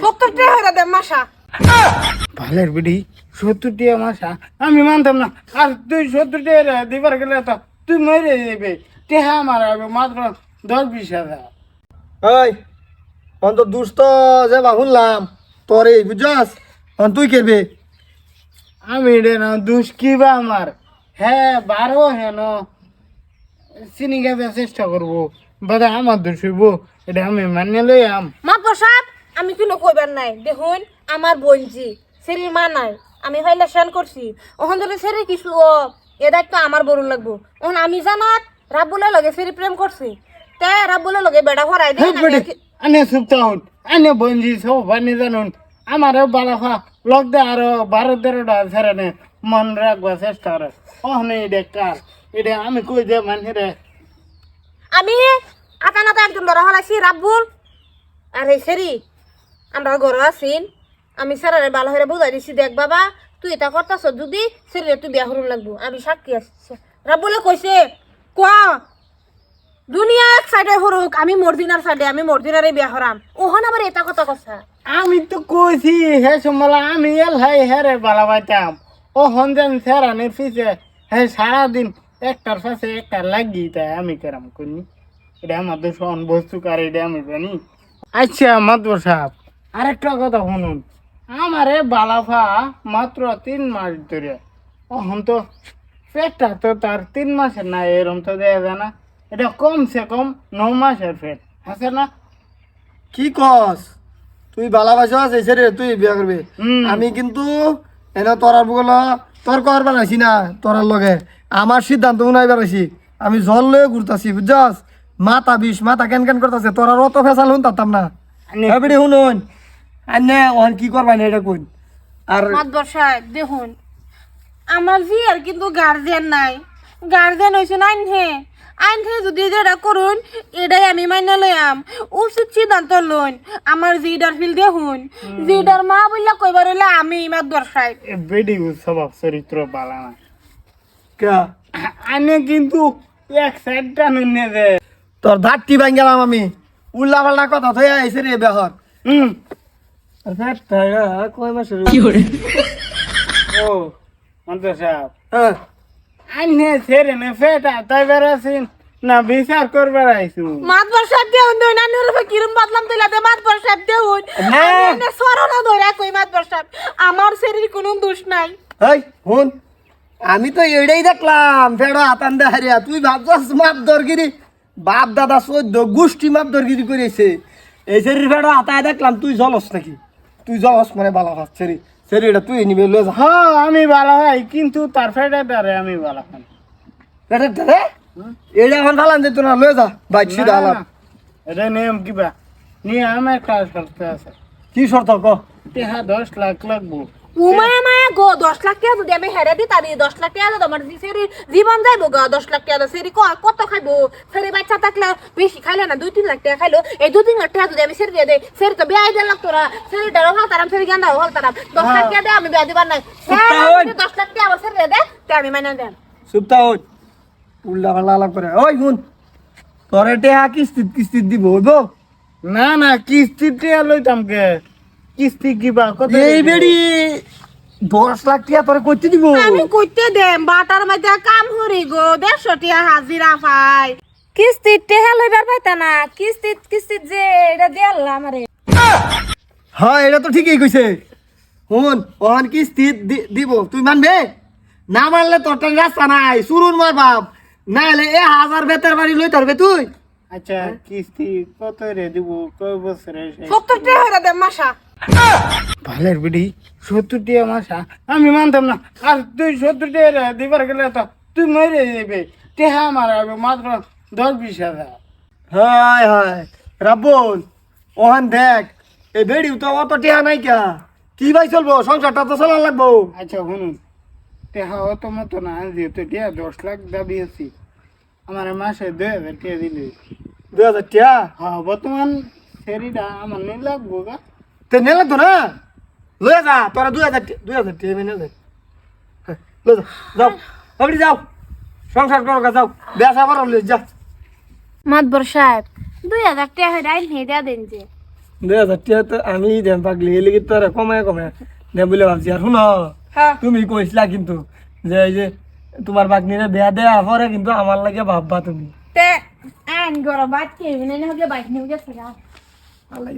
সত্তর টাকা হয়ে দেন মাসা। ভালের বিডি সত্তর টাকা মাসা। আমি মানতাম না। আর তুই সত্তর টাকা দিবার গেলে তো তুই মরে যাবে। টেহা আমার হবে মাত্র দশ বিশ হাজার ওই অন্ত দুষ্ট যে বা শুনলাম। তোর অন তুই করবে আমি রে না দুষ কি বা আমার। হ্যাঁ বারো হেন। চিনি গাবে চেষ্টা করব। বাদা আমার দোষ হইব। এটা আমি মানিয়ে লই আম মাতবর সাহেব আমি কোনো কইবার নাই। দেখুন আমার বোনজি সেরির মা নাই। আমি হইলে সেন করছি। ওখান ধরে সেরি কিছু ও এ দায়িত্ব আমার বড় লাগবো। ওখান আমি জানাত রাব্বুলের লগে সেরি প্রেম করছি। তে রাব্বুলের লগে বেড়া দিই বেডি আনে সুপ্তাউন আনে বঞ্জি সব বানি জানুন। আমারও বালাফা লগ দে আরও বারো তেরোটা ছেড়ে মন রাখবা চেষ্টা করে। ওহনে এটা কার? এটা আমি কই দে মানি রে? আমি আতানাতে একজন ধরা হলাইছি রাব্বুল। আর এই সেরি আমরা ঘরে আছিন আমি স্যারের ভালো হয়ে বুঝাই দিছি, দেখ বাবা, তুই এটা করতেছ যদি সেরি তুই বিয়া হরুন লাগবো। আমি সাক্ষী আছি রাব্বুলে কইছে, ক দুনিয়া এক সাইডে হরুক, আমি মর্দিনার সাইডে আমি মর্দিনারে বিয়া হরাম। ওহন আবার এটা কথা কথা আমি তো কইছি, হে সমলা, আমি এল হাই হেরে বালা পাইতাম ও হনজান সেরানির পিছে হে, সারাদিন একটার পাশে একটা লাগি তাই আমি কেরাম করি এটা আমার তো সন বস্তু কার এটা আমি জানি। আচ্ছা মাতবর সাহেব আরেকটা কথা শুনুন। আমারে বালাফা মাত্র তিন মাস ধরে। ওহন তো পেটটা তো তার তিন মাসের না এরম তো দেয়া যায় না। এটা কমসে কম ন মাসের পেট আছে না? কি কস? তুই ভালোবাসা আছে রে তুই বিয়া করবে। আমি কিন্তু এনে তোরার বগল তোর কর বানাইছি না তোরার লগে। আমার সিদ্ধান্ত উনাই বানাইছি। আমি জল লয়ে ঘুরতাছি বুঝছস? মাথা বিষ মাথা কেন কেন করতেছে? তোরার অত ফেসাল শুন তাতাম না। আনে- শুনুন আনে ওখান কি করবা না এটা কই আর মাতবর সাহেব দেখুন আমার জিয়ার কিন্তু গার্জেন নাই। গার্জেন হয়েছে আইন হে। আইন হে যদি যেটা করুন এটাই আমি মাইনে লইয়াম। উচিত সিদ্ধান্ত লইন। আমার জিডার ফিল দেখুন। জিডার মা বললা কইবার হইলে আমি সাহেব এ বেডি স্বভাব চরিত্র বালা না। কা? আনে কিন্তু এক সাইড টানুন নে দে। তোর ধারটি ভাঙ গেলাম আমি। উল্লা পাল্লা কথা থয়ে আইসে রে বেহর। হুম। কয় মাসের ও মন্ত সাহেব। হ্যাঁ আনে ছেড়ে নে ফেটা তাই বেড়াছিন না বিচার করবার আইছু মাতবর সাহেব দেউন দই না নিরূপে কিরম বদলাম দিলাতে মাতবর সাহেব দেউন হ্যাঁ। আমি সরনা ধরে কই মাতবর সাহেব। আমার শরীর কোনো দোষ নাই। এই হুন। আমি তো এটাই দেখলাম ফেড়ো হাতান দে হারিয়া। তুই ভাবছস মাপ দরগিরি বাপ দাদা চোদ্দ গোষ্ঠী মাপ দরগিরি করেছে। এই সেরির ফেড়ো হাতায় দেখলাম তুই জলস নাকি? তুই যাওয়াস মানে বালা খাস সেরি। সেরি এটা তুই নিবে লয়ে যা। হ্যাঁ আমি ভালো হয় কিন্তু তার ফেটে দারে আমি ভালো খান এটা রে এটা এখন ফালান যেত তোরা লয়ে যা বাইক সিধা না, এটা নিয়ম কিবা? নিয়ে আমার কাজ করতে আছে। কি শর্ত ক? টেহা দশ লাখ লাগবো। উমায় মায়া গো দশ লাখ টাকা যদি আমি হেরে দিই তাহলে দশ লাখ টাকা তোমার সেরি জীবন যাইবো গো দশ লাখ টাকা সেরি ক- কত খাইবো? সেরি বাচ্চা থাকলে বেশি খাইলে না দুই তিন লাখ টাকা খাইলো। এই দুই তিন লাখ টাকা যদি আমি সেরি দিয়ে দেই সেরি তো বিয়া দেড় লাখ তোরা সেরি ডারো হাল তারাম সেরি গান্দা হাল তারাম। দশ লাখ টাকা দে আমি বিয়া দিবার নাই। হ্যাঁ, দশ লাখ টাকা আমার সেরি দিয়ে দে তে আমি মানে দেন সুপ্তা হই উল্লা পাল্লা আলাপ করে। ওই শুন। তোর টেহা কিস্তিত কিস্তিত দিব না না কিস্তি টিয়া লইতাম কে? কিস্তি কিবা কত এই বেড়ি দশ লাখ টাকা তোরে করতে দিব। আমি কইতে দেম বাটার মধ্যে কাম হরি গো দেড়শো টাকা হাজিরা পাই। কিস্তির টেহা লইবার পাইতা না কিস্তিত কিস্তিত যে এটা দিয়াল আমারে। হ্যাঁ এটা তো ঠিকই কইছে। শুন ওহান কিস্তিত দি- দিব তুই মানবে? না মানলে তোর টান রাস্তা নাই শুরুন মার বাপ। না হলে এ হাজার বেতার বাড়ি লই তারবে তুই। আচ্ছা কিস্তি কত রে দিব? কয় বছরে সত্তর টাকা হয়ে মাসা। ভালের বিডি সত্তর টিয়া মাসা আমি মানতাম না। আর তুই সত্তর টিয়া দিবার গেলে তো তুই মরে যাবে। টেহা আমার হবে মাত্র দশ বিশ হাজার। হায় হায় রাবুল ওহান দেখ এই বেড়ি তো অত টিহা নাই কা। কি ভাই চলবো সংসারটা তো চলা লাগবো। আচ্ছা শুনুন। টেহা অত মতো না যেহেতু টিয়া দশ লাখ দাবি আছি আমার মাসে দুই হাজার টিয়া দিলে। দুই হাজার টিয়া হ্যাঁ বর্তমান সেরিটা আমার নেই লাগবো গা। তে নে লাগতো না লয়ে যা তোরা দুই হাজার দুই হাজার টিয়া মেনে হ্যাঁ, লয়ে যা যাও আপনি যাও সংসার করো গা, যাও বেসা করো লয়ে যা মাতবর সাহেব দুই হাজার টাকা হয়ে আইন হে দেয়া দেন যে। দুই হাজার টিয়া তো আমি দেন পাগলি এলে কি তোর কমায় কমায়। দে বলে ভাবছি আর শুনো হ্যাঁ। তুমি কইছিলা কিন্তু যে এই যে তোমার বাগনিরে বিয়া দেওয়া পরে কিন্তু আমার লাগে ভাববা তুমি। তে আইন গরম বাদ কে বিনে হলে বাইক নিয়ে গেছে আল্লাহ